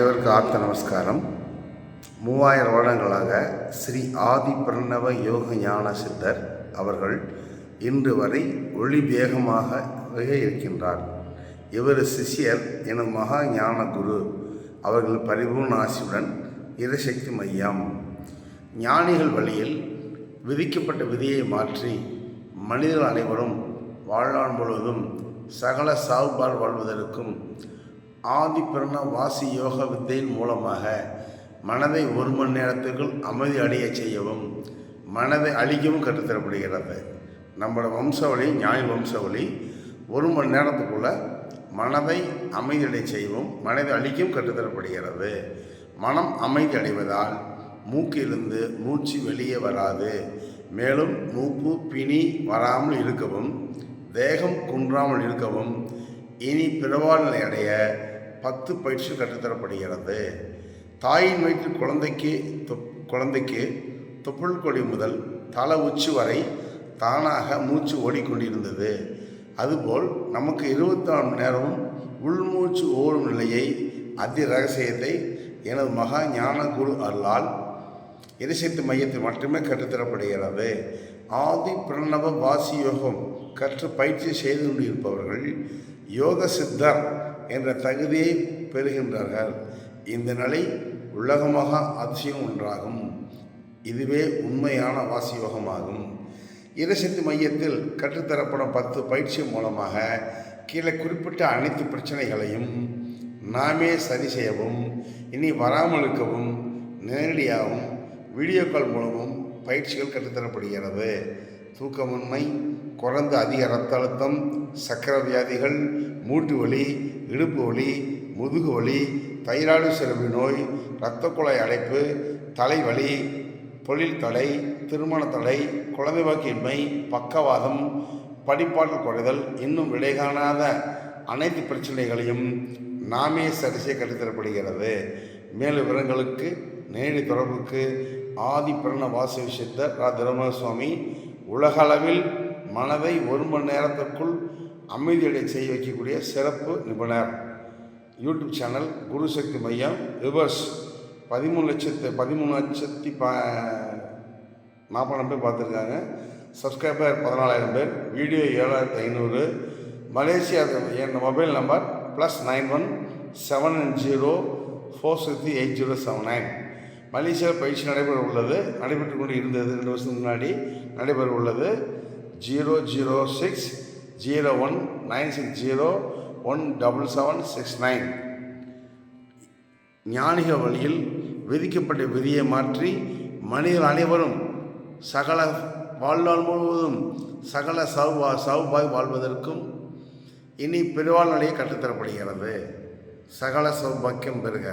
இவருக்கு ஆத்த நமஸ்காரம். மூவாயிரம் வருடங்களாக ஸ்ரீ ஆதி பிரணவ யோக ஞான சித்தர் அவர்கள் இன்று வரை ஒளி வேகமாக இருக்கின்றார் இவர் சிஷ்யர் எனும் மகா ஞான குரு. அவர்கள் பரிபூர்ண ஆசியுடன் இரசக்தி மையம். ஞானிகள் வழியில் விதிக்கப்பட்ட விதியை மாற்றி மனிதர்கள் அனைவரும் வாழ்நாள் முழுவதும் சகல சாவுபால் வாழ்வதற்கும் ஆதி பிரண வாசி யோக வித்தையின் மூலமாக மனதை ஒரு மணி நேரத்திற்குள் அமைதி அடையச் செய்யவும் மனதை அழிக்கவும் கற்றுத்தரப்படுகிறது. நம்மளோட வம்சாவளி ஞானி வம்சாவளி ஒரு மணி நேரத்துக்குள்ள மனதை அமைதியடை செய்யவும் மனதை அழிக்கவும் கற்றுத்தரப்படுகிறது. மனம் அமைதி அடைவதால் மூக்கிலிருந்து மூச்சு வெளியே வராது. மேலும் மூப்பு பிணி வராமல் இருக்கவும் தேகம் குன்றாமல் இருக்கவும் இனி பிறவாநிலை அடைய பத்து பயிற்சி கற்றுத்தரப்படுகிறது. தாயின் வயிற்றில் குழந்தைக்கு தொப் குழந்தைக்கு தொப்புள் கொடி முதல் தலை உச்சி வரை தானாக மூச்சு ஓடிக்கொண்டிருந்தது. அதுபோல் நமக்கு இருபத்தி நாலு மணி நேரமும் உள்மூச்சு ஓடும் நிலையை அதி ரகசியத்தை எனது மகா ஞான குரு அருளால் எரிசக்தி மையத்தில் மட்டுமே கற்றுத்தரப்படுகிறது. ஆதி பிரணவ வாசி யோகம் கற்று பயிற்சி செய்து கொண்டிருப்பவர்கள் யோக சித்தர் என்ற தகுதியை பெறுகின்றார்கள். இந்த நிலை உலகமாக அதிசயம் ஒன்றாகும். இதுவே உண்மையான வாசி யோகமாகும் இரசக்தி மையத்தில் கற்றுத்தரப்படும் பத்து பயிற்சி மூலமாக கீழே குறிப்பிட்ட அனைத்து பிரச்சனைகளையும் நாமே சரி செய்யவும் இனி வராமல் இருக்கவும் நேரடியாகவும் வீடியோ கால் மூலமும் பயிற்சிகள் கற்றுத்தரப்படுகிறது. தூக்கமின்மை குறைந்த அதிக ரத்த அழுத்தம் சக்கரை வியாதிகள் மூட்டு வலி இடுப்பு வலி முதுகு வலி தைராய்டு சிறப்பு நோய் இரத்த குழாய் அடைப்பு தலைவலி தொழில் தடை திருமண தடை குழந்தை வாக்கின்மை பக்கவாதம் படிப்பாற்றல் குறைதல் இன்னும் விடை காணாத அனைத்து பிரச்சனைகளையும் நாமே சரிசை கட்டித்தரப்படுகிறது மேலும் விவரங்களுக்கு நேரடி தொடர்புக்கு ஆதி பிரண வாசு சித்தர் ரா திருமண சுவாமி உலகளவில் மனதை ஒரு மணி நேரத்திற்குள் அமைதியடை செய்ய வைக்கக்கூடிய சிறப்பு நிபுணர். யூடியூப் சேனல் குரு சக்தி மையம் ரிவர்ஸ் பதிமூணு லட்சத்து பதிமூணு லட்சத்தி ப நாற்பதாயிரம் பேர் பார்த்துருக்காங்க. சப்ஸ்கிரைபர் பதினாலாயிரம் பேர் வீடியோ ஏழாயிரத்து ஐநூறு. மலேசியா என் mobile number plus nine one seven zero four six eight zero seven nine மலேசியாவில் பயிற்சி நடைபெற உள்ளது நடைபெற்று கொண்டு இருந்தது ரெண்டு வருஷத்துக்கு முன்னாடி நடைபெற உள்ளது. Zero zero six zero one nine six zero one double seven six nine. ஞானிக வழியில் விதிக்கப்பட்ட விதியை மாற்றி மனிதர் அனைவரும் சகல வாழ்நாள் முழுவதும் சகல சௌபா சௌபாய் வாழ்வதற்கும் இனி பெருவாழ்நிலையை கற்றுத்தரப்படுகிறது. சகல சௌபாக்கியம் பெறுக.